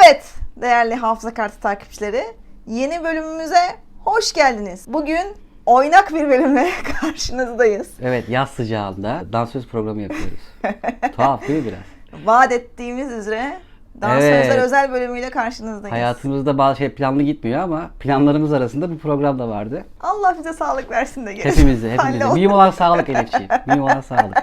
Evet değerli hafıza kartı takipçileri yeni bölümümüze hoş geldiniz. Bugün oynak bir bölümle karşınızdayız. Evet yaz sıcağında dansöz programı yapıyoruz. Tuhaf değil mi biraz? Vaat ettiğimiz üzere Dansözler Evet. özel bölümüyle karşınızdayız. Hayatımızda bazı şey planlı gitmiyor ama planlarımız arasında bir program da vardı. Allah bize sağlık versin de gelin. Hepimize, hepimize. Mühim olan sağlık Elifciğim. Mühim olan sağlık.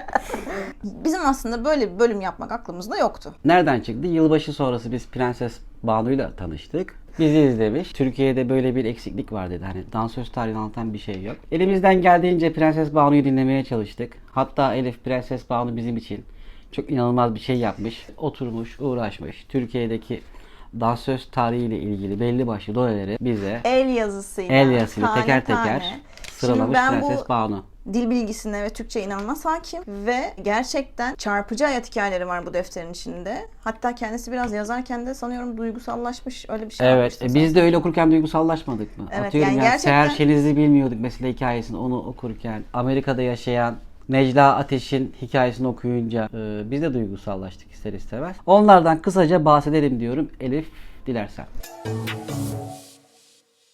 Bizim aslında böyle bir bölüm yapmak aklımızda yoktu. Nereden çıktı? Yılbaşı sonrası biz Prenses Banu'yla tanıştık. Bizi izlemiş. Türkiye'de böyle bir eksiklik var dedi. Hani dansöz tarihini anlatan bir şey yok. Elimizden geldiğince Prenses Banu'yu dinlemeye çalıştık. Hatta Elif Prenses Banu bizim için çok inanılmaz bir şey yapmış. Oturmuş, uğraşmış. Türkiye'deki dansöz tarihiyle ilgili belli başlı doneleri bize El yazısıyla. el yazısıyla tane teker teker tane. sıralamış Şimdi ben Prenses bu Banu. dil bilgisine ve Türkçe inanılmaz hakim ve gerçekten çarpıcı hayat hikayeleri var bu defterin içinde. Hatta kendisi biraz yazarken de sanıyorum duygusallaşmış öyle bir şey Evet, e, biz de öyle okurken duygusallaşmadık mı? Evet, Atıyorum yani ya, gerçekten- Seher Şeniz'i bilmiyorduk mesela hikayesini onu okurken. Amerika'da yaşayan Necla Ateş'in hikayesini okuyunca e, biz de duygusallaştık ister istemez. Onlardan kısaca bahsedelim diyorum Elif dilersen.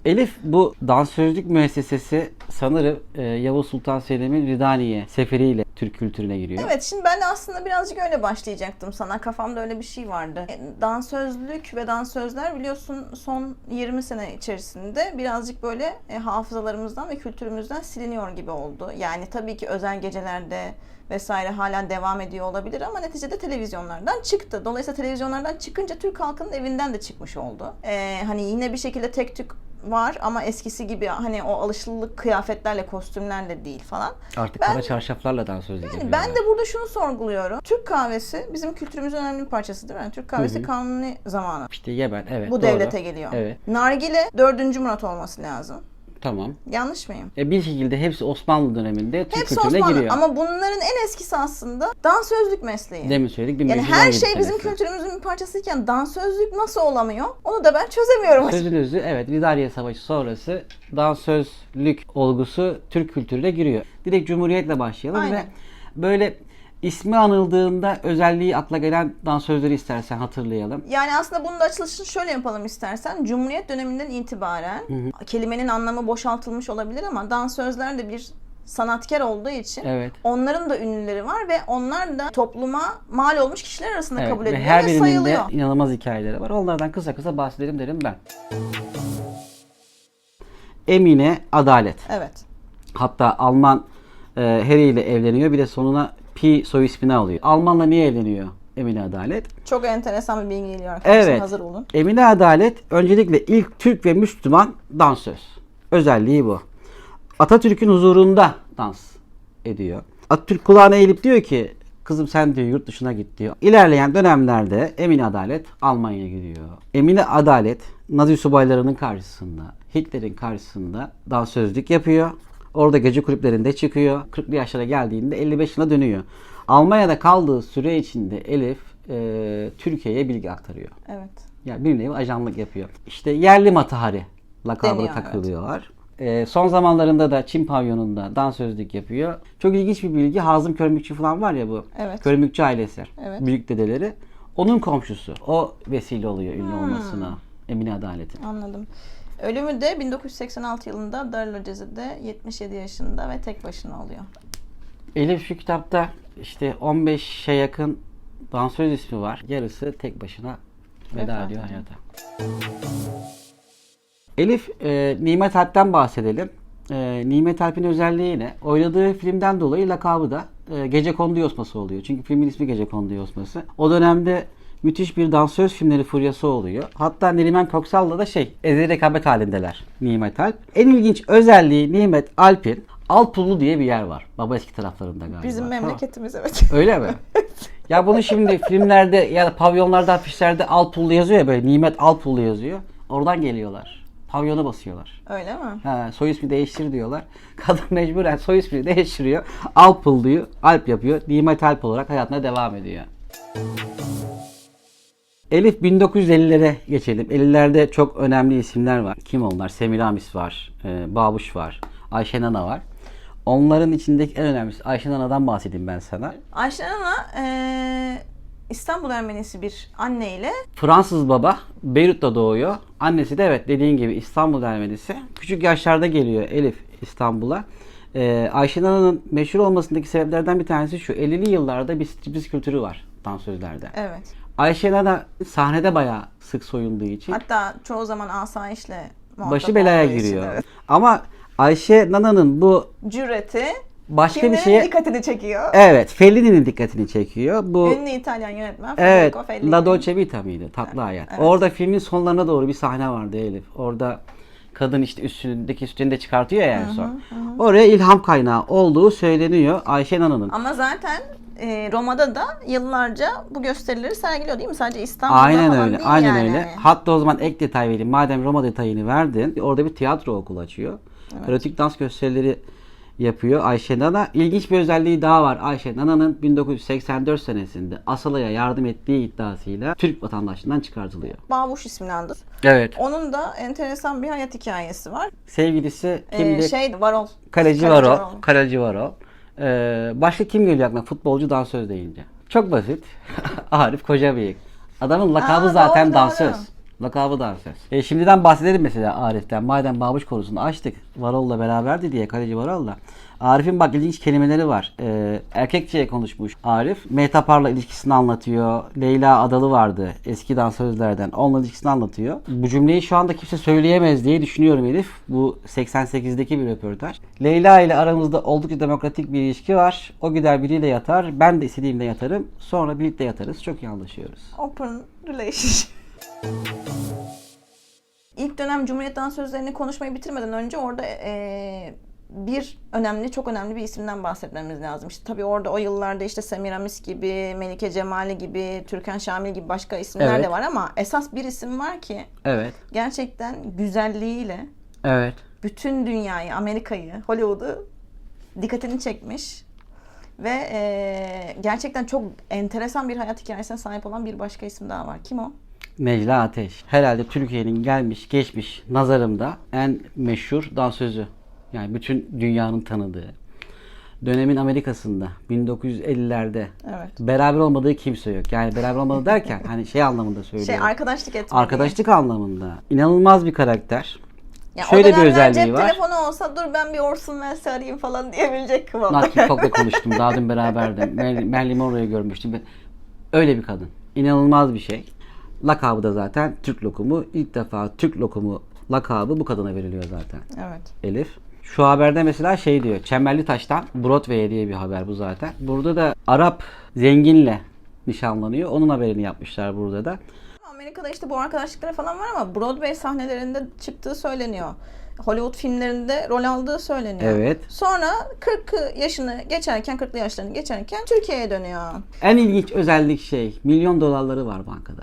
Elif bu dansözlük müessesesi sanırım e, Yavuz Sultan Selim'in Ridaniye seferiyle Türk kültürüne giriyor. Evet şimdi ben de aslında birazcık öyle başlayacaktım sana. Kafamda öyle bir şey vardı. E, Dansözlük ve dansözler biliyorsun son 20 sene içerisinde birazcık böyle e, hafızalarımızdan ve kültürümüzden siliniyor gibi oldu. Yani tabii ki özel gecelerde vesaire hala devam ediyor olabilir ama neticede televizyonlardan çıktı. Dolayısıyla televizyonlardan çıkınca Türk halkının evinden de çıkmış oldu. E, hani yine bir şekilde tek tük var ama eskisi gibi hani o alışılılık kıyafetlerle, kostümlerle değil falan. Artık Ben- kara çarşaflarla dansözlük Yani yapıyorlar. ben de burada şunu sorguluyorum. Türk kahvesi bizim kültürümüzün önemli bir parçası değil mi? Türk kahvesi kanuni zamanı. İşte Yemen evet Bu doğru. devlete geliyor. Evet Nargile 4. Murat olması lazım. Tamam. Yanlış mıyım? E bir şekilde hepsi Osmanlı döneminde Türk Hepsi kültürüne Osmanlı giriyor. ama bunların en eskisi aslında dansözlük mesleği. Demin söyledik yani 1517 her şey bizim senesi. kültürümüzün bir parçasıyken dansözlük nasıl olamıyor? Onu da ben çözemiyorum. Sözün özü evet Ridariye Savaşı sonrası dansözlük olgusu Türk kültürüne giriyor. Direkt Cumhuriyet'le başlayalım Aynen. ve böyle ismi anıldığında özelliği akla gelen dansözleri istersen hatırlayalım. Yani aslında bunun da açılışını şöyle yapalım istersen. Cumhuriyet döneminden itibaren kelimenin anlamı boşaltılmış olabilir ama dansözler de bir sanatkar olduğu için Evet. onların da ünlüleri var ve onlar da topluma mal olmuş kişiler arasında Evet, kabul ve ediliyor her ve sayılıyor. de inanılmaz hikayeleri var. Onlardan kısa kısa bahsedelim derim ben. Emine Adalet. Evet. Hatta Alman e, Harry ile evleniyor. Bir de sonuna Pi soy ismini alıyor. Almanla niye evleniyor Emine Adalet? Çok enteresan bir bilgi geliyor arkadaşlar. Evet. Hazır olun. Emine Adalet öncelikle ilk Türk ve Müslüman dansöz. Özelliği bu. Atatürk'ün huzurunda dans ediyor. Atatürk kulağına eğilip diyor ki kızım sen diyor yurt dışına git diyor. İlerleyen dönemlerde Emine Adalet Almanya'ya gidiyor. Emine Adalet Nazi subaylarının karşısında, Hitler'in karşısında dansözlük yapıyor. Orada gece kulüplerinde çıkıyor. 40'lı yaşlara geldiğinde 55 yılına dönüyor. Almanya'da kaldığı süre içinde Elif e, Türkiye'ye bilgi aktarıyor. Evet. Yani bir nevi ajanlık yapıyor. İşte yerli matahari lakabını Deniyor, takılıyorlar. Ee, son zamanlarında da Çin pavyonunda dansözlük yapıyor. Çok ilginç bir bilgi. Hazım Körmükçü falan var ya bu. Evet. Körmükçü ailesi. Evet. Büyük dedeleri. Onun komşusu. O vesile oluyor ünlü Hmm. olmasına. Emine Adalet'in. Anladım. Ölümü de 1986 yılında Darülceze'de 77 yaşında ve tek başına oluyor. Elif şu kitapta işte 15'e yakın dansöz ismi var. Yarısı tek başına veda ediyor ediyor. hayata. Elif, e, Nimet Alp'ten bahsedelim. E, Nimet Alp'in özelliği ne? Oynadığı filmden dolayı lakabı da e, Gece Kondu Yosması oluyor. Çünkü filmin ismi Gece Kondu Yosması. O dönemde müthiş bir dansöz filmleri furyası oluyor. Hatta Neriman Köksal'la da şey, ezeli rekabet halindeler Nimet Alp. En ilginç özelliği Nimet Alp'in Alpullu diye bir yer var. Baba eski taraflarında galiba. Bizim Tamam. memleketimiz evet. Öyle mi? ya bunu şimdi filmlerde ya da pavyonlarda afişlerde Alpullu yazıyor ya böyle Nimet Alpullu yazıyor. Oradan geliyorlar. Pavyona basıyorlar. Öyle mi? Ha, soy ismi değiştir diyorlar. Kadın mecburen soy ismini değiştiriyor. Alpullu'yu Alp yapıyor. Nimet Alp olarak hayatına devam ediyor. Elif 1950'lere geçelim. 50'lerde çok önemli isimler var. Kim onlar? Semiramis var, e, Babuş var, Ayşe Nana var. Onların içindeki en önemlisi Ayşe Nana'dan bahsedeyim ben sana. Ayşe Ana eee, İstanbul Ermenisi bir anneyle Fransız baba Beyrut'ta doğuyor. Annesi de evet dediğin gibi İstanbul Ermenisi. Küçük yaşlarda geliyor Elif İstanbul'a. Ee, Ayşe Nana'nın meşhur olmasındaki sebeplerden bir tanesi şu. 50'li yıllarda bir striptiz kültürü var dansözlerde. evet. Ayşe Nana sahnede bayağı sık soyunduğu için Hatta çoğu zaman asayişle muhatap başı belaya olduğu için, giriyor. evet. Ama Ayşe Nana'nın bu Cüreti başka bir kimlerin şeye dikkatini çekiyor. evet Fellini'nin dikkatini çekiyor. Bu Ünlü İtalyan yönetmen Evet. Federico Fellini. La Dolce Vita mıydı? Tatlı Hayat. Orada filmin sonlarına doğru bir sahne vardı Elif. Orada kadın işte üstündeki üstünü de çıkartıyor ya en son. Oraya ilham kaynağı olduğu söyleniyor Ayşe Nana'nın. Ama zaten e, Roma'da da yıllarca bu gösterileri sergiliyor değil mi? Sadece İstanbul'da Aynen falan öyle. değil Aynen yani. öyle. Hatta o zaman ek detay vereyim. Madem Roma detayını verdin. Orada bir tiyatro okulu açıyor. Erotik dans gösterileri yapıyor Ayşe Nana. İlginç bir özelliği daha var. Ayşe Nana'nın 1984 senesinde Asala'ya yardım ettiği iddiasıyla Türk vatandaşlığından çıkartılıyor. Babuş ismini andı. Evet. Onun da enteresan bir hayat hikayesi var. Sevgilisi Ee, kimdi? şey Varol. Kaleci Kaleci var o. Varol. Kaleci var o. Ee, başka kim geliyor aklına? Futbolcu dansöz deyince. Çok basit. Arif Kocabıyık. Adamın lakabı Aa, zaten doğru, dansöz. doğru. Lakabı dansöz. E, şimdiden bahsedelim mesela Arif'ten. Madem babuş konusunu açtık. Varol'la beraberdi diye. Kaleci Varol'la. Arif'in bak ilginç kelimeleri var. Ee, erkekçeye konuşmuş Arif. Mehtapar'la ilişkisini anlatıyor. Leyla Adalı vardı eski dansözlerden. Onunla ilişkisini anlatıyor. Bu cümleyi şu anda kimse söyleyemez diye düşünüyorum Elif. Bu 88'deki bir röportaj. Leyla ile aramızda oldukça demokratik bir ilişki var. O gider biriyle yatar. Ben de istediğimde yatarım. Sonra birlikte yatarız. Çok iyi anlaşıyoruz. Open relationship. İlk dönem Cumhuriyet dansözlerini konuşmayı bitirmeden önce orada eee, bir önemli, çok önemli bir isimden bahsetmemiz lazım. İşte tabii orada o yıllarda işte Semiramis gibi, Melike Cemali gibi, Türkan Şamil gibi başka isimler Evet. de var ama esas bir isim var ki Evet. gerçekten güzelliğiyle Evet. bütün dünyayı, Amerika'yı, Hollywood'u dikkatini çekmiş ve eee, gerçekten çok enteresan bir hayat hikayesine sahip olan bir başka isim daha var. Kim o? Necla Ateş. Herhalde Türkiye'nin gelmiş geçmiş nazarımda en meşhur dansözü. Yani bütün dünyanın tanıdığı. Dönemin Amerika'sında 1950'lerde Evet. beraber olmadığı kimse yok. Yani beraber olmadı derken hani şey anlamında söylüyorum. Şey arkadaşlık etmediği. Arkadaşlık anlamında. İnanılmaz bir karakter. Ya Şöyle bir özelliği cep var. telefonu olsa dur ben bir Orson Welles arayayım falan diyebilecek kıvamda. Nat Cock'la konuştum. Daha dün beraberdim. Marilyn Monroe'yu görmüştüm. Öyle bir kadın. İnanılmaz bir şey. Lakabı da zaten Türk lokumu. İlk defa Türk lokumu lakabı bu kadına veriliyor zaten. Evet. Elif. Şu haberde mesela şey diyor. Çemberli Taş'tan Broadway'e diye bir haber bu zaten. Burada da Arap zenginle nişanlanıyor. Onun haberini yapmışlar burada da. Amerika'da işte bu arkadaşlıkları falan var ama Broadway sahnelerinde çıktığı söyleniyor. Hollywood filmlerinde rol aldığı söyleniyor. Evet. Sonra 40 yaşını geçerken, 40'lı yaşlarını geçerken Türkiye'ye dönüyor. En ilginç özellik şey milyon dolarları var bankada.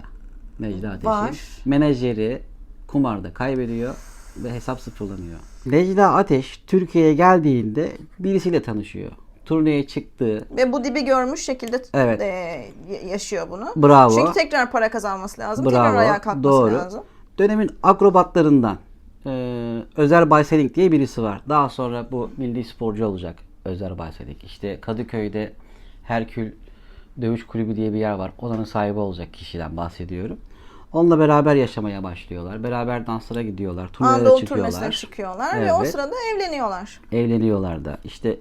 Necla Ateş'in. Var. Menajeri kumarda kaybediyor ve hesap sıfırlanıyor. Necla Ateş Türkiye'ye geldiğinde birisiyle tanışıyor. Turneye çıktı. Ve bu dibi görmüş şekilde Evet. e, yaşıyor bunu. Bravo. Çünkü tekrar para kazanması lazım. Bravo. Tekrar ayağa kalkması Doğru. lazım. Dönemin akrobatlarından e, Özer Bayseling diye birisi var. Daha sonra bu milli sporcu olacak Özer Bayseling. İşte Kadıköy'de Herkül Dövüş Kulübü diye bir yer var. Oranın sahibi olacak kişiden bahsediyorum. Onunla beraber yaşamaya başlıyorlar. Beraber danslara gidiyorlar. Turnelere Anadolu çıkıyorlar. turnesine çıkıyorlar ve o Evet. sırada evleniyorlar. Evleniyorlar da. İşte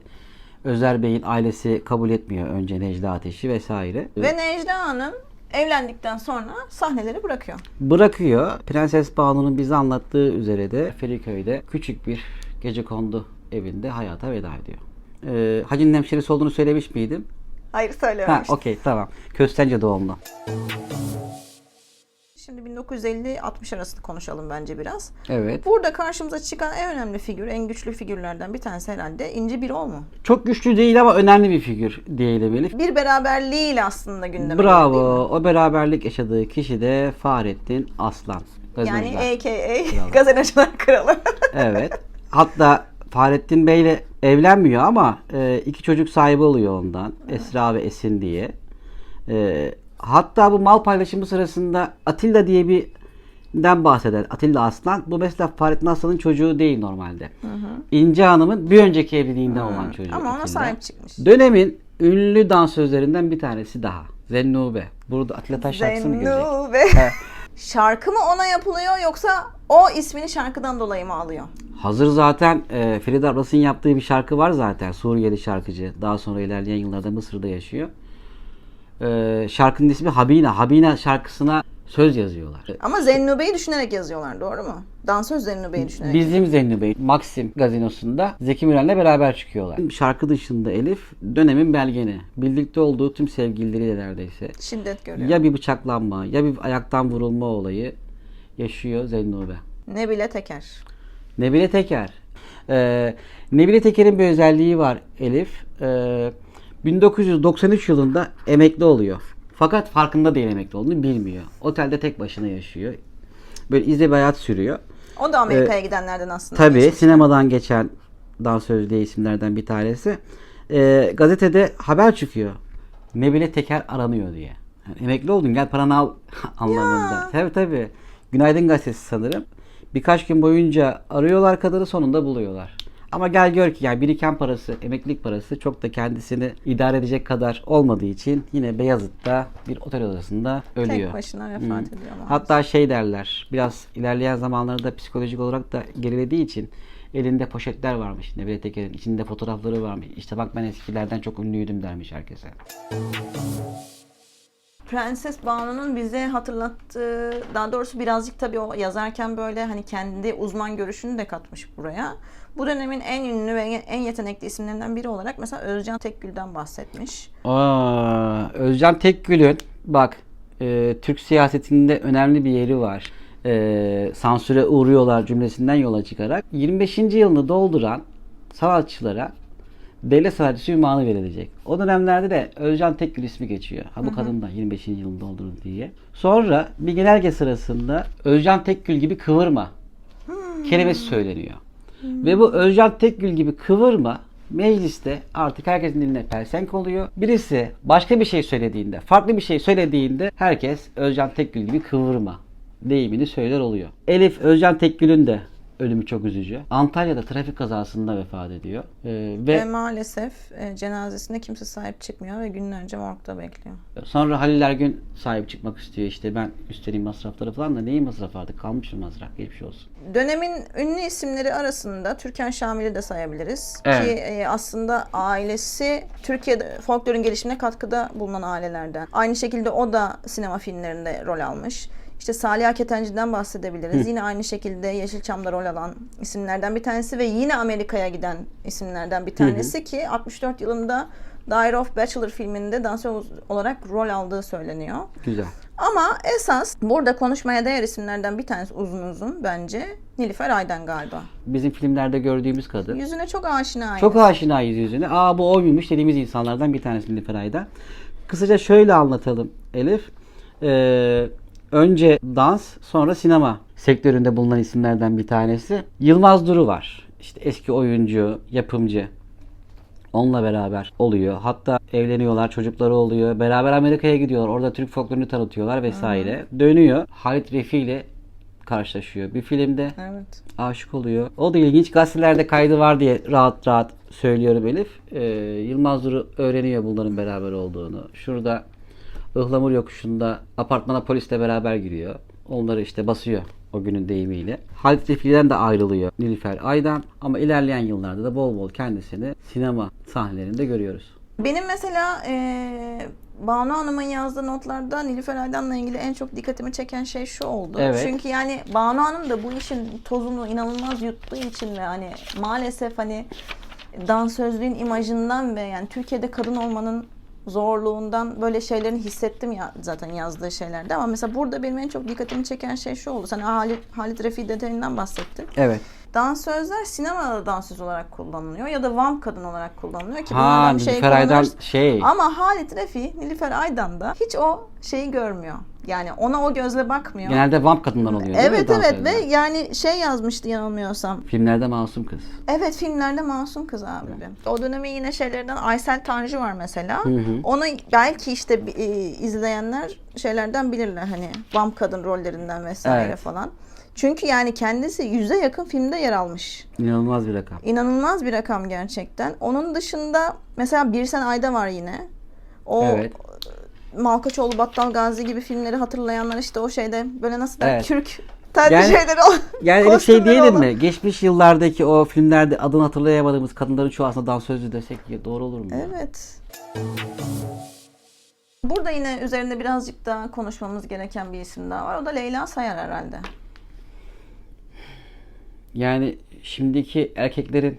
Özer Bey'in ailesi kabul etmiyor önce Necla Ateş'i vesaire. Ve Necla Hanım evlendikten sonra sahneleri bırakıyor. Bırakıyor. Prenses Banu'nun bize anlattığı üzere de Feriköy'de küçük bir gecekondu evinde hayata veda ediyor. Ee, Hacı'nın hemşerisi olduğunu söylemiş miydim? Hayır Ha, söylememiş. okey tamam. Köstence doğumlu. Şimdi 1950-60 arasını konuşalım bence biraz. Evet. Burada karşımıza çıkan en önemli figür, en güçlü figürlerden bir tanesi herhalde İnci Birol mu? Çok güçlü değil ama önemli bir figür diyelim Elif. Bir beraberliğiyle aslında gündeme Bravo. geldi değil mi? O beraberlik yaşadığı kişi de Fahrettin Aslan. Yani. AKA gazeteciler kralı. Evet. Hatta Fahrettin Bey'le evlenmiyor ama e, iki çocuk sahibi oluyor ondan. Esra ve Esin diye. E, hatta bu mal paylaşımı sırasında Atilla diye bir den bahseder. Atilla Aslan. Bu mesela Fahrettin Aslan'ın çocuğu değil normalde. İnce Hanım'ın bir önceki evliliğinden olan çocuğu. Ama ona Atilla. sahip çıkmış. Dönemin ünlü dansözlerinden bir tanesi daha. Zennube. Burada Atilla Taş şarkısı mı girecek? Zennube. Şarkı mı ona yapılıyor yoksa o ismini şarkıdan dolayı mı alıyor? Hazır zaten e, Feride Abbas'ın yaptığı bir şarkı var zaten. Suriyeli şarkıcı. Daha sonra ilerleyen yıllarda Mısır'da yaşıyor. E, şarkının ismi Habina. Habina şarkısına söz yazıyorlar. Ama Zennube'yi düşünerek yazıyorlar doğru mu? Dansöz Zennube'yi düşünerek. Bizim Zengin Bey Maxim gazinosunda Zeki Müren'le beraber çıkıyorlar. Şarkı dışında Elif dönemin belgeni. Birlikte olduğu tüm sevgilileriyle neredeyse. Şiddet görüyor. Ya bir bıçaklanma ya bir ayaktan vurulma olayı yaşıyor Zennube. Ne bile teker. Nebile Teker. Ee, Nebile Teker'in bir özelliği var Elif. Ee, 1993 yılında emekli oluyor. Fakat farkında değil emekli olduğunu bilmiyor. Otelde tek başına yaşıyor. Böyle izle bir hayat sürüyor. O da Amerika'ya gidenlerden aslında. Tabii geçmiş. sinemadan geçen dansöz diye isimlerden bir tanesi. Ee, gazetede haber çıkıyor. Nebile Teker aranıyor diye. Yani emekli oldun gel paranı al anlamında. Tabii tabii. Günaydın gazetesi sanırım. Birkaç gün boyunca arıyorlar kadını sonunda buluyorlar. Ama gel gör ki yani biriken parası, emeklilik parası çok da kendisini idare edecek kadar olmadığı için yine Beyazıt'ta bir otel odasında ölüyor. Tek başına vefat Hı. ediyor. maalesef. Hatta şey derler, biraz ilerleyen zamanlarda psikolojik olarak da gerilediği için elinde poşetler varmış. Nebile Teker'in içinde fotoğrafları varmış. İşte bak ben eskilerden çok ünlüydüm dermiş herkese. Prenses Banu'nun bize hatırlattığı, daha doğrusu birazcık tabii o yazarken böyle hani kendi uzman görüşünü de katmış buraya. Bu dönemin en ünlü ve en yetenekli isimlerinden biri olarak mesela Özcan Tekgül'den bahsetmiş. Aa, Özcan Tekgül'ün bak e, Türk siyasetinde önemli bir yeri var. E, sansüre uğruyorlar cümlesinden yola çıkarak 25. yılını dolduran sanatçılara devlet sanatçısı ünvanı verilecek. O dönemlerde de Özcan Tekgül ismi geçiyor. Ha bu kadın da 25. yılını doldurdu diye. Sonra bir genelge sırasında Özcan Tekgül gibi kıvırma kelimesi söyleniyor. Ve bu Özcan Tekgül gibi kıvırma mecliste artık herkesin diline pelsenk oluyor. Birisi başka bir şey söylediğinde, farklı bir şey söylediğinde herkes Özcan Tekgül gibi kıvırma deyimini söyler oluyor. Elif Özcan Tekgül'ün de ölümü çok üzücü. Antalya'da trafik kazasında vefat ediyor. Ee, Ve ve maalesef e, cenazesine kimse sahip çıkmıyor ve günlerce morgda bekliyor. sonra Halil Ergün sahip çıkmak istiyor. İşte ben üstleneyim masrafları falan da neyin masrafı artık kalmış mı masraf geçmiş olsun. Dönemin ünlü isimleri arasında Türkan Şamil'i de sayabiliriz. Evet. Ki e, aslında ailesi Türkiye'de folklorun gelişimine katkıda bulunan ailelerden. Aynı şekilde o da sinema filmlerinde rol almış. İşte Salih Ketenci'den bahsedebiliriz. Yine aynı şekilde Yeşilçam'da rol alan isimlerden bir tanesi ve yine Amerika'ya giden isimlerden bir tanesi ki 64 yılında Diary of Bachelor filminde dansöz olarak rol aldığı söyleniyor. Güzel. Ama esas burada konuşmaya değer isimlerden bir tanesi uzun uzun bence Nilüfer Aydan galiba. Bizim filmlerde gördüğümüz kadın. Yüzüne çok aşina. Çok aşinayız yüzüne. Aa bu oymuş dediğimiz insanlardan bir tanesi Nilüfer Ayda. Kısaca şöyle anlatalım Elif. Ee, önce dans sonra sinema sektöründe bulunan isimlerden bir tanesi. Yılmaz Duru var. İşte eski oyuncu, yapımcı. Onunla beraber oluyor. Hatta evleniyorlar, çocukları oluyor. Beraber Amerika'ya gidiyorlar. Orada Türk folklorunu tanıtıyorlar vesaire. Dönüyor. Halit Refi ile karşılaşıyor. Bir filmde Evet. aşık oluyor. O da ilginç. Gazetelerde kaydı var diye rahat rahat söylüyorum Elif. Ee, Yılmaz Duru öğreniyor bunların beraber olduğunu. Şurada Ihlamur yokuşunda apartmana polisle beraber giriyor. Onları işte basıyor o günün deyimiyle. Halit Refi'den de ayrılıyor Nilüfer Aydan. Ama ilerleyen yıllarda da bol bol kendisini sinema sahnelerinde görüyoruz. Benim mesela eee Banu Hanım'ın yazdığı notlarda Nilüfer Aydan'la ilgili en çok dikkatimi çeken şey şu oldu. Evet. Çünkü yani Banu Hanım da bu işin tozunu inanılmaz yuttuğu için ve hani maalesef hani dansözlüğün imajından ve yani Türkiye'de kadın olmanın zorluğundan böyle şeylerini hissettim ya zaten yazdığı şeylerde ama mesela burada benim en çok dikkatimi çeken şey şu oldu. Sen Halit, Halit Refi detayından bahsettin. Evet. Dansözler sinemada dansöz olarak kullanılıyor ya da vamp kadın olarak kullanılıyor ki Ha bunlardan bir şey Nilüfer Aydan şey. Ama Halit Refi, Nilüfer Aydan da hiç o şeyi görmüyor. Yani ona o gözle bakmıyor. Genelde vamp kadından oluyor değil mi evet evet dansözler? ve yani şey yazmıştı yanılmıyorsam. Filmlerde masum kız. Evet filmlerde masum kız abi. O dönemin yine şeylerden Aysel Tanrı var mesela. hı. Onu belki işte e, izleyenler şeylerden bilirler hani vamp kadın rollerinden vesaire Evet. falan. Çünkü yani kendisi yüze yakın filmde yer almış. İnanılmaz bir rakam. İnanılmaz bir rakam gerçekten. Onun dışında mesela Birsen Ayda var yine. O Evet. Malkaçoğlu, Battal Gazi gibi filmleri hatırlayanlar işte o şeyde böyle nasıl der Evet. Türk telli Yani- şeyleri o. Yani öyle şey diyelim olan. mi? Geçmiş yıllardaki o filmlerde adını hatırlayamadığımız kadınların çoğu aslında dansözlü desek doğru olur mu? Evet. Burada yine üzerinde birazcık daha konuşmamız gereken bir isim daha var. O da Leyla Sayar herhalde. Yani şimdiki erkeklerin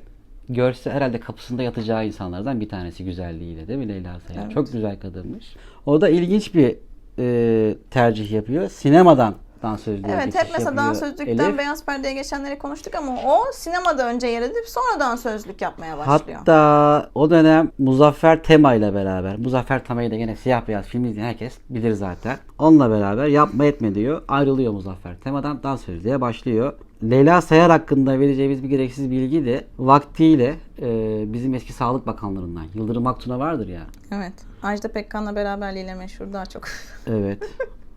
görse herhalde kapısında yatacağı insanlardan bir tanesi güzelliğiyle değil mi Leyla Sayar? Evet. Çok güzel kadınmış. O da ilginç bir e, tercih yapıyor. Sinemadan dansözlüğe Evet hep mesela dansözlükten Elif. beyaz perdeye geçenleri konuştuk ama o sinemada önce yer edip sonra dansözlük yapmaya başlıyor. Hatta o dönem Muzaffer Tema ile beraber, Muzaffer Tema'yı da gene siyah beyaz film izleyen herkes bilir zaten. Onunla beraber yapma etme diyor. Ayrılıyor Muzaffer Tema'dan dansözlüğe başlıyor. Leyla Sayar hakkında vereceğimiz bir gereksiz bilgi de vaktiyle e, bizim eski Sağlık Bakanlarından Yıldırım Aktun'a vardır ya. Evet. Ajda Pekkan'la beraberliğiyle meşhur daha çok. Evet.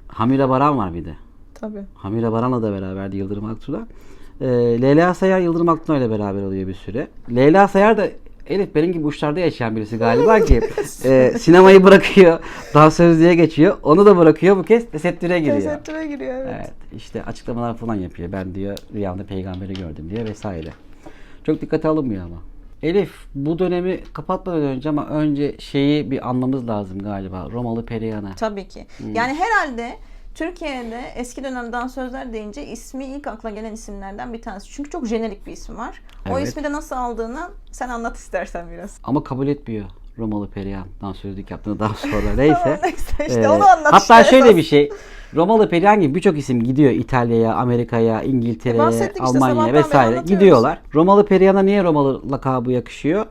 Hamile Baran var bir de. Tabii. Hamile Baran'la da beraberdi Yıldırım Aktun'a. Ee, Leyla Sayar Yıldırım Aktun'a ile beraber oluyor bir süre. Leyla Sayar da Elif benim gibi uçlarda yaşayan birisi galiba ki e, sinemayı bırakıyor, dansözlüğe geçiyor. Onu da bırakıyor bu kez tesettüre giriyor. Tesettüre giriyor evet. Evet işte açıklamalar falan yapıyor. Ben diyor rüyamda peygamberi gördüm diye vesaire. Çok dikkate alınmıyor ama. Elif bu dönemi kapatmadan önce ama önce şeyi bir anlamamız lazım galiba. Romalı Perihan'a. Tabii ki. Yani herhalde Türkiye'de eski dönem dansözler deyince ismi ilk akla gelen isimlerden bir tanesi. Çünkü çok jenerik bir isim var. O Evet. ismi de nasıl aldığını sen anlat istersen biraz. Ama kabul etmiyor Romalı Perihan dansözlük yaptığını daha sonra neyse. Neyse işte Ee, onu anlat Hatta işte şöyle esas. bir şey. Romalı Perihan gibi birçok isim gidiyor İtalya'ya, Amerika'ya, İngiltere'ye, E, bahsettik işte, Almanya'ya beri vesaire gidiyorlar. Romalı Perihan'a niye Romalı lakabı yakışıyor?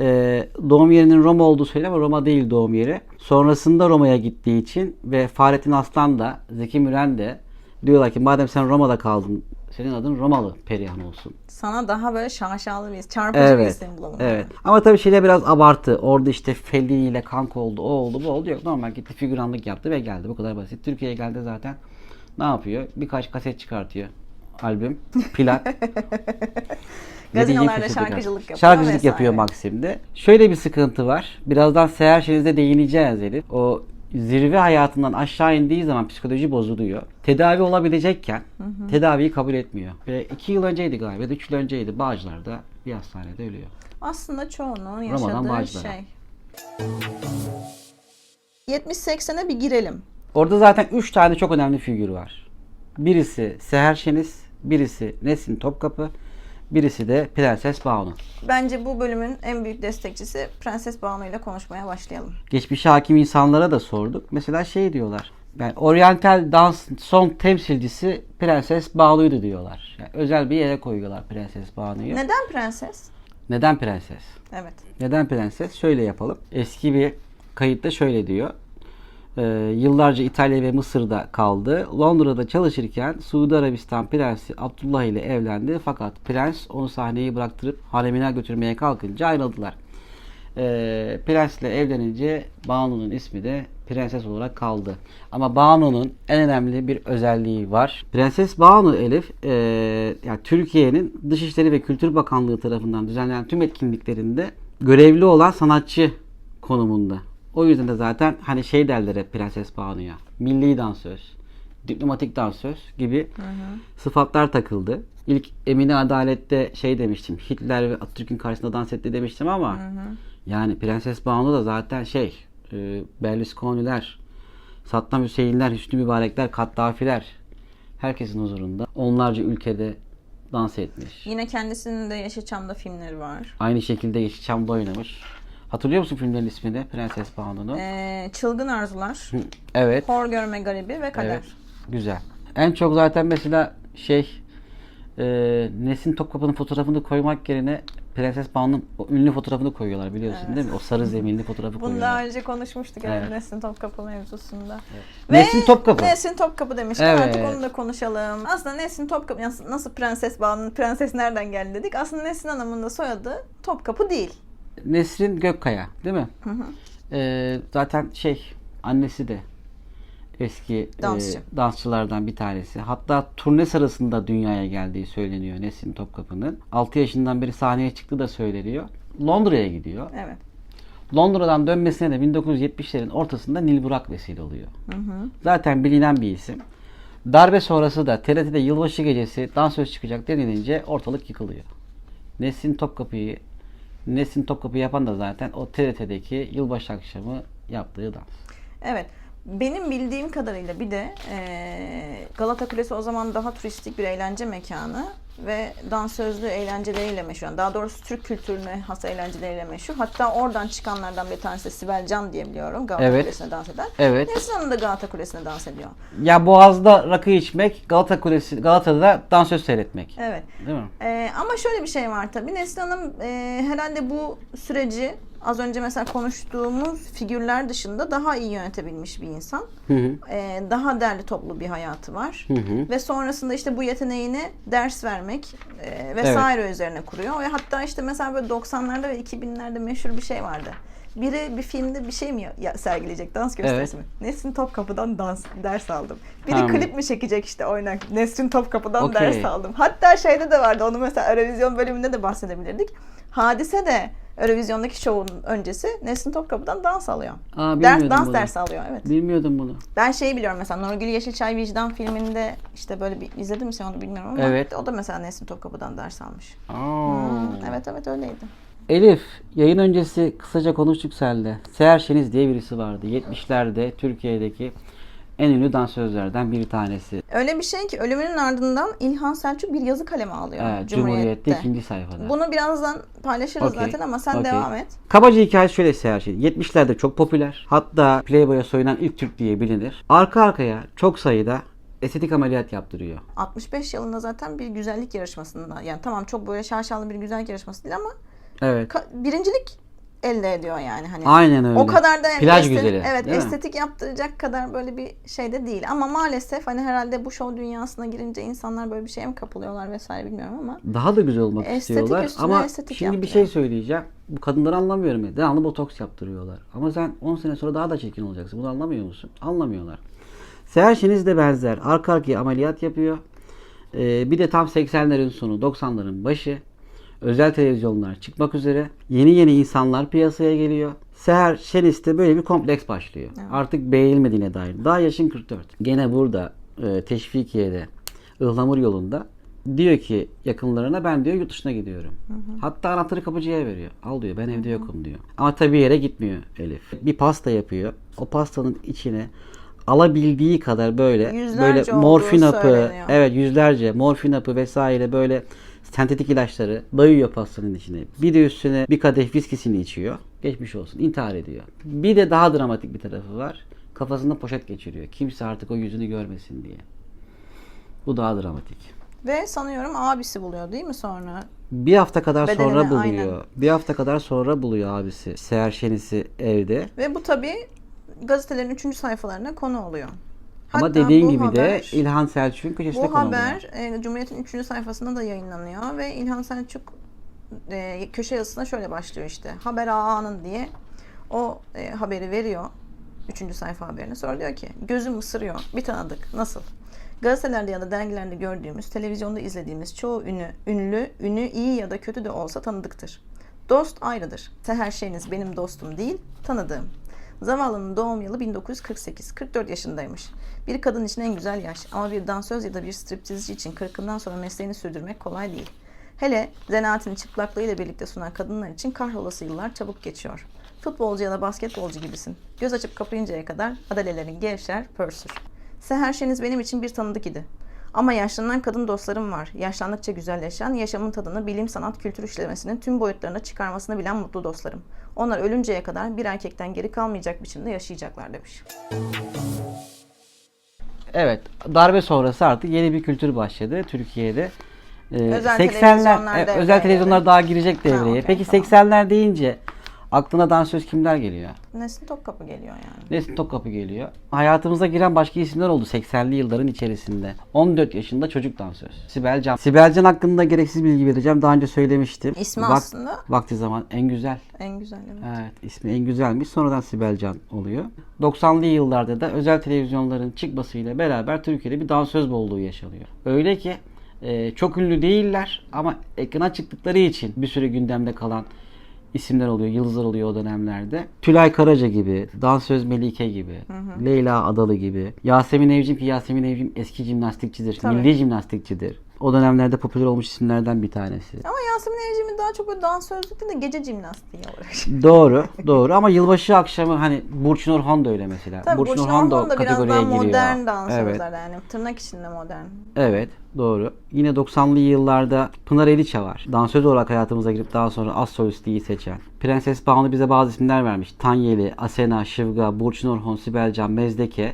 Ee, doğum yerinin Roma olduğu söyleniyor ama Roma değil doğum yeri. Sonrasında Roma'ya gittiği için ve Fahrettin Aslan da Zeki Müren de diyorlar ki madem sen Roma'da kaldın senin adın Romalı Perihan olsun. Sana daha böyle şaşalı bir çarpıcı bir Evet. isim bulalım. Evet. Ama tabii şeyler biraz abartı. Orada işte Fellini ile kanka oldu, o oldu, bu oldu. Yok normal gitti figüranlık yaptı ve geldi. Bu kadar basit. Türkiye'ye geldi zaten. Ne yapıyor? Birkaç kaset çıkartıyor. Albüm, plak. Gazinolarda şarkıcılık yapıyor Şarkıcılık vesaire. yapıyor Maksim'de. Şöyle bir sıkıntı var. Birazdan Seher Şeniz'de değineceğiz Elif. O zirve hayatından aşağı indiği zaman psikoloji bozuluyor. Tedavi olabilecekken tedaviyi kabul etmiyor. Ve iki yıl önceydi galiba, ya da üç yıl önceydi Bağcılar'da bir hastanede ölüyor. Aslında çoğunun Roma'dan yaşadığı şey. 70-80'e bir girelim. Orada zaten 3 tane çok önemli figür var. Birisi Seher Şeniz, birisi Nesin Topkapı, birisi de Prenses Banu. Bence bu bölümün en büyük destekçisi Prenses Banu ile konuşmaya başlayalım. Geçmişe hakim insanlara da sorduk. Mesela şey diyorlar. Yani oryantal dans son temsilcisi Prenses Banu'ydu diyorlar. Yani özel bir yere koyuyorlar Prenses Banu'yu. Neden prenses? Neden prenses? Evet. Neden prenses? Şöyle yapalım. Eski bir kayıtta şöyle diyor. Ee, yıllarca İtalya ve Mısır'da kaldı. Londra'da çalışırken Suudi Arabistan Prensi Abdullah ile evlendi. Fakat prens onu sahneyi bıraktırıp haremine götürmeye kalkınca ayrıldılar. Ee, prensle evlenince Banu'nun ismi de prenses olarak kaldı. Ama Banu'nun en önemli bir özelliği var. Prenses Banu Elif, ee, yani Türkiye'nin Dışişleri ve Kültür Bakanlığı tarafından düzenlenen tüm etkinliklerinde görevli olan sanatçı konumunda. O yüzden de zaten hani şey derler hep Prenses Banu'ya. Milli dansöz, diplomatik dansöz gibi sıfatlar takıldı. İlk Emine Adalet'te şey demiştim. Hitler ve Atatürk'ün karşısında dans etti demiştim ama yani Prenses Banu da zaten şey e, Berlusconi'ler, Saddam Hüseyinler, Hüsnü Mübarekler, Kaddafiler herkesin huzurunda onlarca ülkede dans etmiş. Yine kendisinin de Yeşilçam'da filmleri var. Aynı şekilde Yeşilçam'da oynamış. Hatırlıyor musun filmlerin ismini Prenses Banu'nun? Ee, Çılgın Arzular, Evet. Hor Görme Garibi ve Kader. Evet. Güzel. En çok zaten mesela şey e, Nesin Topkapı'nın fotoğrafını koymak yerine Prenses Banu'nun ünlü fotoğrafını koyuyorlar biliyorsun değil mi? O sarı zeminli fotoğrafı Bunu koyuyorlar. daha önce konuşmuştuk evet. Evet. Nesin Topkapı mevzusunda. Nesin Topkapı. Nesin Topkapı demişken Evet. artık onu da konuşalım. Aslında Nesin Topkapı nasıl, nasıl Prenses Banu'nun prenses nereden geldi dedik. Aslında Nesin Hanım'ın da soyadı Topkapı değil. Nesrin Gökkaya değil mi? E, zaten şey annesi de eski e, Dansçı. dansçılardan bir tanesi. Hatta turne sırasında dünyaya geldiği söyleniyor Nesin Topkapı'nın. 6 yaşından beri sahneye çıktığı da söyleniyor. Londra'ya gidiyor. Evet. Londra'dan dönmesine de 1970'lerin ortasında Nil Burak vesile oluyor. Zaten bilinen bir isim. Darbe sonrası da TRT'de yılbaşı gecesi dansöz çıkacak denilince ortalık yıkılıyor. Nesin Topkapı'yı Nesin Topkapı yapan da zaten o TRT'deki yılbaşı akşamı yaptığı dans. Evet. Benim bildiğim kadarıyla bir de eee, Galata Kulesi o zaman daha turistik bir eğlence mekanı ve dansözlü eğlenceleriyle meşhur. Daha doğrusu Türk kültürüne has eğlenceleriyle meşhur. Hatta oradan çıkanlardan bir tanesi Sibel Can diye biliyorum. Galata Evet. Kulesi'ne dans eden. Evet. Nesrin Hanım da Galata Kulesi'ne dans ediyor. Ya Boğaz'da rakı içmek, Galata Kulesi, Galata'da dansöz seyretmek. Evet. Değil mi? Ee, ama şöyle bir şey var tabii. Neslihan Hanım e, herhalde bu süreci az önce mesela konuştuğumuz figürler dışında daha iyi yönetebilmiş bir insan. Hı hı. Ee, daha derli toplu bir hayatı var. Hı hı. Ve sonrasında işte bu yeteneğini ders vermek e, vesaire üzerine kuruyor. Ve hatta işte mesela böyle 90'larda ve 2000'lerde meşhur bir şey vardı. Biri bir filmde bir şey mi ya- sergileyecek dans gösterisi mi? Nesrin Topkapı'dan dans ders aldım. Biri Ha. klip mi çekecek işte oynak? Nesrin Topkapı'dan Okey. ders aldım. Hatta şeyde de vardı onu mesela Eurovision bölümünde de bahsedebilirdik. Hadise de Eurovision'daki şovun öncesi Nesrin Topkapı'dan dans alıyor. Aa, Ders, dans bunu. dersi alıyor evet. Bilmiyordum bunu. Ben şeyi biliyorum mesela Nurgül Yeşilçay Vicdan filminde işte böyle bir izledin mi sen onu bilmiyorum ama Evet. o da mesela Nesrin Topkapı'dan ders almış. Aa. Hmm, evet evet öyleydi. Elif, yayın öncesi kısaca konuştuk seninle. Seher Şeniz diye birisi vardı. 70'lerde Türkiye'deki en ünlü dansözlerden bir tanesi. Öyle bir şey ki ölümünün ardından İlhan Selçuk bir yazı kaleme alıyor Evet, Cumhuriyet'te. Cumhuriyet'te ikinci sayfada. Bunu birazdan paylaşırız Okey, zaten ama sen okey. devam et. Kabaca hikayesi şöyle Seher Şeniz. 70'lerde çok popüler. Hatta Playboy'a soyunan ilk Türk diye bilinir. Arka arkaya çok sayıda estetik ameliyat yaptırıyor. 65 yılında zaten bir güzellik yarışmasında yani tamam çok böyle şaşalı bir güzellik yarışması değil ama Evet. ka- birincilik elde ediyor yani hani. Aynen öyle. O kadar da Plaj estetik- güzeli. Evet, değil mi? estetik yaptıracak kadar böyle bir şey de değil. Ama maalesef hani herhalde bu show dünyasına girince insanlar böyle bir şeye mi kapılıyorlar vesaire bilmiyorum ama Daha da güzel olmak Estetik istiyorlar. Ama estetik şimdi bir yaptırıyor. şey söyleyeceğim. Bu kadınları anlamıyorum. ya. Devamlı botoks yaptırıyorlar. Ama sen 10 sene sonra daha da çirkin olacaksın. Bunu anlamıyor musun? Anlamıyorlar. Seher Şeniz de benzer. Arka arkaya ameliyat yapıyor. Ee, bir de tam 80'lerin sonu 90'ların başı. Özel televizyonlar çıkmak üzere. Yeni yeni insanlar piyasaya geliyor. Seher Şeniz'de böyle bir kompleks başlıyor. Artık beğenilmediğine dair. Daha yaşın 44. Gene burada e, Teşvikiye'de Ihlamur yolunda diyor ki yakınlarına ben diyor yurt dışına gidiyorum. Hatta anahtarı kapıcıya veriyor. Al diyor ben evde yokum diyor. Ama tabii yere gitmiyor Elif. Bir pasta yapıyor. O pastanın içine alabildiği kadar böyle Yüzlerce böyle morfin hapı, söyleniyor. evet yüzlerce morfin hapı vesaire böyle sentetik ilaçları dayıyor pastanın içine. Bir de üstüne bir kadeh viskisini içiyor. Geçmiş olsun. intihar ediyor. Bir de daha dramatik bir tarafı var. Kafasında poşet geçiriyor. Kimse artık o yüzünü görmesin diye. Bu daha dramatik. ve sanıyorum abisi buluyor değil mi sonra? Bir hafta kadar Bedenini, sonra buluyor. aynen. Bir hafta kadar sonra buluyor abisi. Seher Şenis'i evde. Ve bu tabii gazetelerin 3. sayfalarına konu oluyor. Ama Hatta dediğin bu gibi de haber- İlhan Selçuk'un köşesinde Bu haber e, Cumhuriyet'in 3. sayfasında da yayınlanıyor ve İlhan Selçuk e, köşe yazısına şöyle başlıyor işte. Haber ağanın diye o e, haberi veriyor. 3. sayfa haberini. Sonra diyor ki gözüm ısırıyor. Bir tanıdık. Nasıl? Gazetelerde ya da dergilerde gördüğümüz, televizyonda izlediğimiz çoğu ünlü, ünlü, ünü iyi ya da kötü de olsa tanıdıktır. Dost ayrıdır. Seher Şeniz benim dostum değil, tanıdığım. Zavallının doğum yılı 1948. 44 yaşındaymış. Bir kadın için en güzel yaş ama bir dansöz ya da bir striptizci için 40'ından sonra mesleğini sürdürmek kolay değil. Hele zanaatini çıplaklığıyla birlikte sunan kadınlar için kahrolası yıllar çabuk geçiyor. Futbolcu ya da basketbolcu gibisin. Göz açıp kapayıncaya kadar adalelerin gevşer, pörsür. Seher Şeniz benim için bir tanıdık idi. Ama yaşlanan kadın dostlarım var. Yaşlandıkça güzelleşen, yaşamın tadını bilim, sanat, kültür işlemesinin tüm boyutlarına çıkarmasını bilen mutlu dostlarım. Onlar ölünceye kadar bir erkekten geri kalmayacak biçimde yaşayacaklar demiş. Evet, darbe sonrası artık yeni bir kültür başladı Türkiye'de. Ee, Özel 80'ler televizyonlar devreye özel televizyonlar daha girecek devreye. okey, Peki tamam. 80'ler deyince aklına dansöz kimler geliyor? Nesin Topkapı geliyor yani. Nesin Topkapı geliyor. Hayatımıza giren başka isimler oldu 80'li yılların içerisinde. 14 yaşında çocuk dansöz. Sibel Can. Sibel Can hakkında gereksiz bilgi vereceğim. Daha önce söylemiştim. İsmi Vak- aslında Vakti zaman en güzel. en güzel evet. Evet ismi en güzelmiş. Sonradan Sibel Can oluyor. 90'lı yıllarda da özel televizyonların çıkmasıyla beraber Türkiye'de bir dansöz bolluğu yaşanıyor. Öyle ki e, çok ünlü değiller ama ekrana çıktıkları için bir süre gündemde kalan isimler oluyor, yıldızlar oluyor o dönemlerde. Tülay Karaca gibi, Dansöz Melike gibi, Leyla Adalı gibi. Yasemin Evcim ki Yasemin Evcim eski jimnastikçidir, Tabii. milli jimnastikçidir. O dönemlerde popüler olmuş isimlerden bir tanesi. Ama Yasemin Evcim'in daha çok böyle dansözlük değil de gece jimnastiği olarak. doğru, doğru ama yılbaşı akşamı hani Burç Nurhan da öyle mesela. Tabii Burç Nurhan Orhan da biraz kategoriye daha giriyor. modern dansözler Evet. yani. Tırnak içinde modern. Evet, doğru. Yine 90'lı yıllarda Pınar Eliçe var. Dansöz olarak hayatımıza girip daha sonra az solistliği seçen. Prenses Banu bize bazı isimler vermiş. Tanyeli, Asena, Şıvga, Burç Nurhan, Sibel Can, Mezdeke.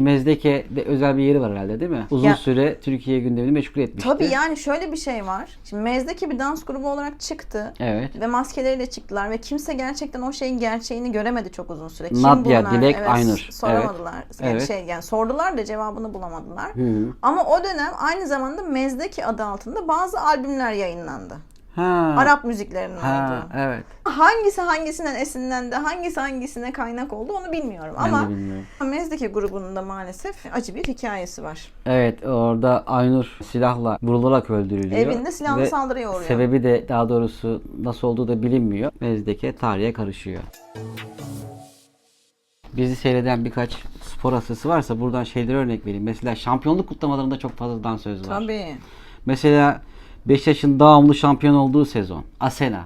Ki Mezdeke de özel bir yeri var herhalde değil mi? Uzun Ya- süre Türkiye gündemini meşgul etmişti. Tabii yani şöyle bir şey var. Şimdi Mezdeki bir dans grubu olarak çıktı. Evet. Ve maskeleriyle çıktılar ve kimse gerçekten o şeyin gerçeğini göremedi çok uzun süre. Kim Nadia, bunlar? Dilek, evet, Aynur. Soramadılar. Yani Evet. şey yani sordular da cevabını bulamadılar. Hı hı. Ama o dönem aynı zamanda Mezdeki adı altında bazı albümler yayınlandı. Ha. Arap müziklerinin Ha, olduğu. evet. Hangisi hangisinden esinlendi, hangisi hangisine kaynak oldu onu bilmiyorum. Ben Ama bilmiyorum. Mezdeki grubunun da maalesef acı bir hikayesi var. Evet orada Aynur silahla vurularak öldürülüyor. Evinde silahlı saldırıya uğruyor. Sebebi de daha doğrusu nasıl olduğu da bilinmiyor. Mezdeke tarihe karışıyor. Bizi seyreden birkaç spor hastası varsa buradan şeylere örnek vereyim. Mesela şampiyonluk kutlamalarında çok fazla dansöz var. Tabii. Mesela Beşiktaş'ın devamlı şampiyon olduğu sezon. Asena.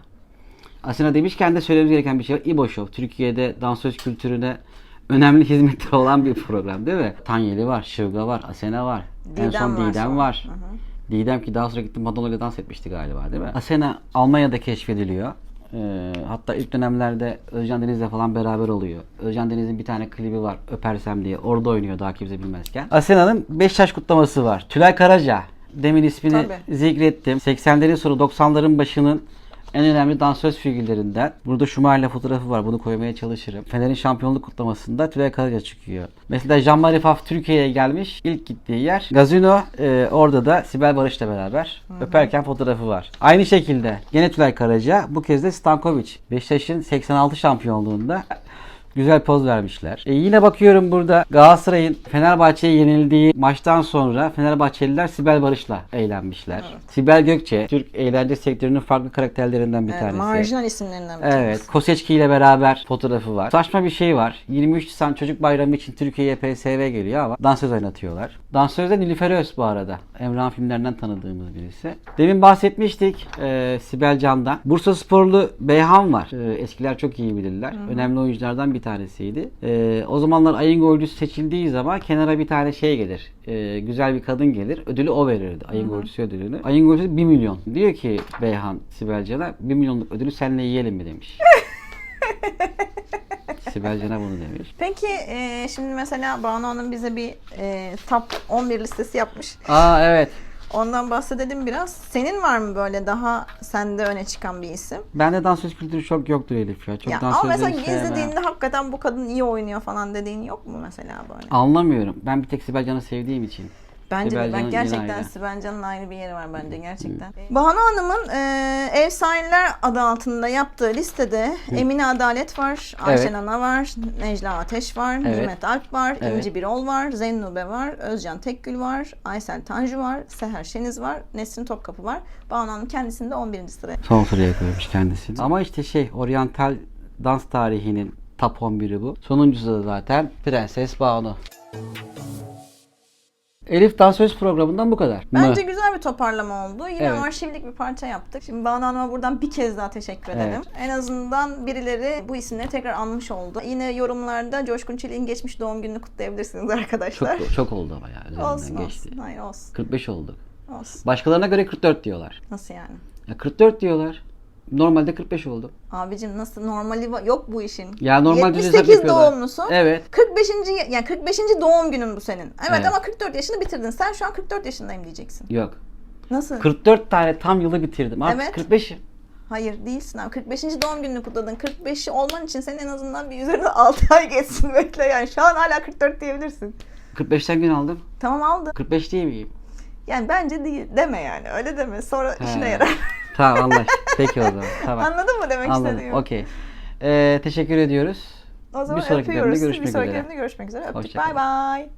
Asena demişken de söylememiz gereken bir şey var. İbo Show. Türkiye'de dansöz kültürüne önemli hizmetleri olan bir program değil mi? Tanyeli var, Şıvga var, Asena var. en Didem son var Didem sonra. var. Didem ki daha sonra gitti Madonna'yla dans etmişti galiba değil mi? Asena Almanya'da keşfediliyor. Ee, hatta ilk dönemlerde Özcan Deniz'le falan beraber oluyor. Özcan Deniz'in bir tane klibi var Öpersem diye. Orada oynuyor daha kimse bilmezken. Asena'nın 5 yaş kutlaması var. Tülay Karaca. Demin ismini Tabii. zikrettim. 80'lerin sonu 90'ların başının en önemli dansöz figürlerinden. Burada Schumacher'le fotoğrafı var. Bunu koymaya çalışırım. Fener'in şampiyonluk kutlamasında Tülay Karaca çıkıyor. Mesela Jean-Marie Pfaff Türkiye'ye gelmiş. İlk gittiği yer Gazino. Ee, orada da Sibel Barış'la beraber öperken fotoğrafı var. Aynı şekilde gene Tülay Karaca. Bu kez de Stankovic. Beşiktaş'ın 86 şampiyonluğunda Güzel poz vermişler. E yine bakıyorum burada Galatasaray'ın Fenerbahçe'ye yenildiği maçtan sonra Fenerbahçeliler Sibel Barış'la eğlenmişler. Sibel Gökçe, Türk eğlence sektörünün farklı karakterlerinden bir Evet, tanesi. marjinal isimlerinden bir Evet, tanesi. Koseçki ile beraber fotoğrafı var. Saçma bir şey var. 23 Nisan Çocuk Bayramı için Türkiye'ye PSV geliyor ama dansöz oynatıyorlar. Dansöz de Nilüfer Öz bu arada. Emrah'ın filmlerinden tanıdığımız birisi. Demin bahsetmiştik e, Sibel Can'dan. Bursa Sporlu Beyhan var. E, eskiler çok iyi bilirler. Önemli oyunculardan bir tanesiydi. E, o zamanlar ayın golcüsü seçildiği zaman kenara bir tane şey gelir. E, güzel bir kadın gelir. Ödülü o verirdi. Ayın golcüsü ödülünü. Ayın golcüsü 1 milyon. Diyor ki Beyhan Sibel Can'a 1 milyonluk ödülü seninle yiyelim mi demiş. Sibel Can'a bunu demiş. Peki e, şimdi mesela Banu Hanım bize bir e, top 11 listesi yapmış. Aa evet. Ondan bahsedelim biraz. Senin var mı böyle daha sende öne çıkan bir isim? Bende dansöz kültürü çok yoktur Elif ya. Çok ya, ama mesela izlediğinde hakikaten bu kadın iyi oynuyor falan dediğin yok mu mesela böyle? Anlamıyorum. Ben bir tek Sibel Can'ı sevdiğim için. Bence Sibel de. Ben Can'ın gerçekten ayrı. Sibel Can'ın ayrı bir yeri var bence gerçekten. Banu Hanım'ın e, Ev Sahiler adı altında yaptığı listede Emine Adalet var, Ayşen Evet. Ana var, Necla Ateş var, Evet. Nimet Alp var, Evet. İnci Birol var, Zennube var, Özcan Tekgül var, Aysel Tanju var, Seher Şeniz var, Nesrin Topkapı var. Banu Hanım kendisini de 11. sıraya. Son sıraya koymuş kendisini. Ama işte şey oryantal dans tarihinin top 11'i bu. Sonuncusu da zaten Prenses Banu. Elif dansöz programından bu kadar. Bence mı? güzel bir toparlama oldu. Yine Evet. arşivlik bir parça yaptık. Şimdi Banu Hanım'a buradan bir kez daha teşekkür ederim. En azından birileri bu isimleri tekrar anmış oldu. Yine yorumlarda Coşkun Çelik'in geçmiş doğum gününü kutlayabilirsiniz arkadaşlar. Çok, çok oldu ama ya. Olsun geçti. olsun. Hayır olsun. 45 oldu. Olsun. Başkalarına göre 44 diyorlar. Nasıl yani? Ya 44 diyorlar. Normalde 45 oldu. Abicim nasıl normali va- yok bu işin. Ya hesap 78 yapıyorlar. doğumlusun. Evet. 45. ya- yani 45. doğum günün bu senin. Evet, Evet. ama 44 yaşını bitirdin. Sen şu an 44 yaşındayım diyeceksin. Yok. Nasıl? 44 tane tam yılı bitirdim. Artık Evet. 45'im. Hayır değilsin abi. 45. doğum gününü kutladın. 45'i olman için senin en azından bir üzerine 6 ay geçsin bekle yani. Şu an hala 44 diyebilirsin. 45'ten gün aldım. Tamam aldı. 45 değil miyim? Yani bence değil. Deme yani. Öyle deme. Sonra işine He. yarar. Tamam anlaştık. Peki o zaman. Tamam. Anladın mı demek Anladım. istediğimi? Okey. Ee, teşekkür ediyoruz. O zaman Bir sonraki bölümde öpüyoruz. görüşmek bir sonraki üzere. bölümde görüşmek üzere. Öptük. Hoşça. Bay bay.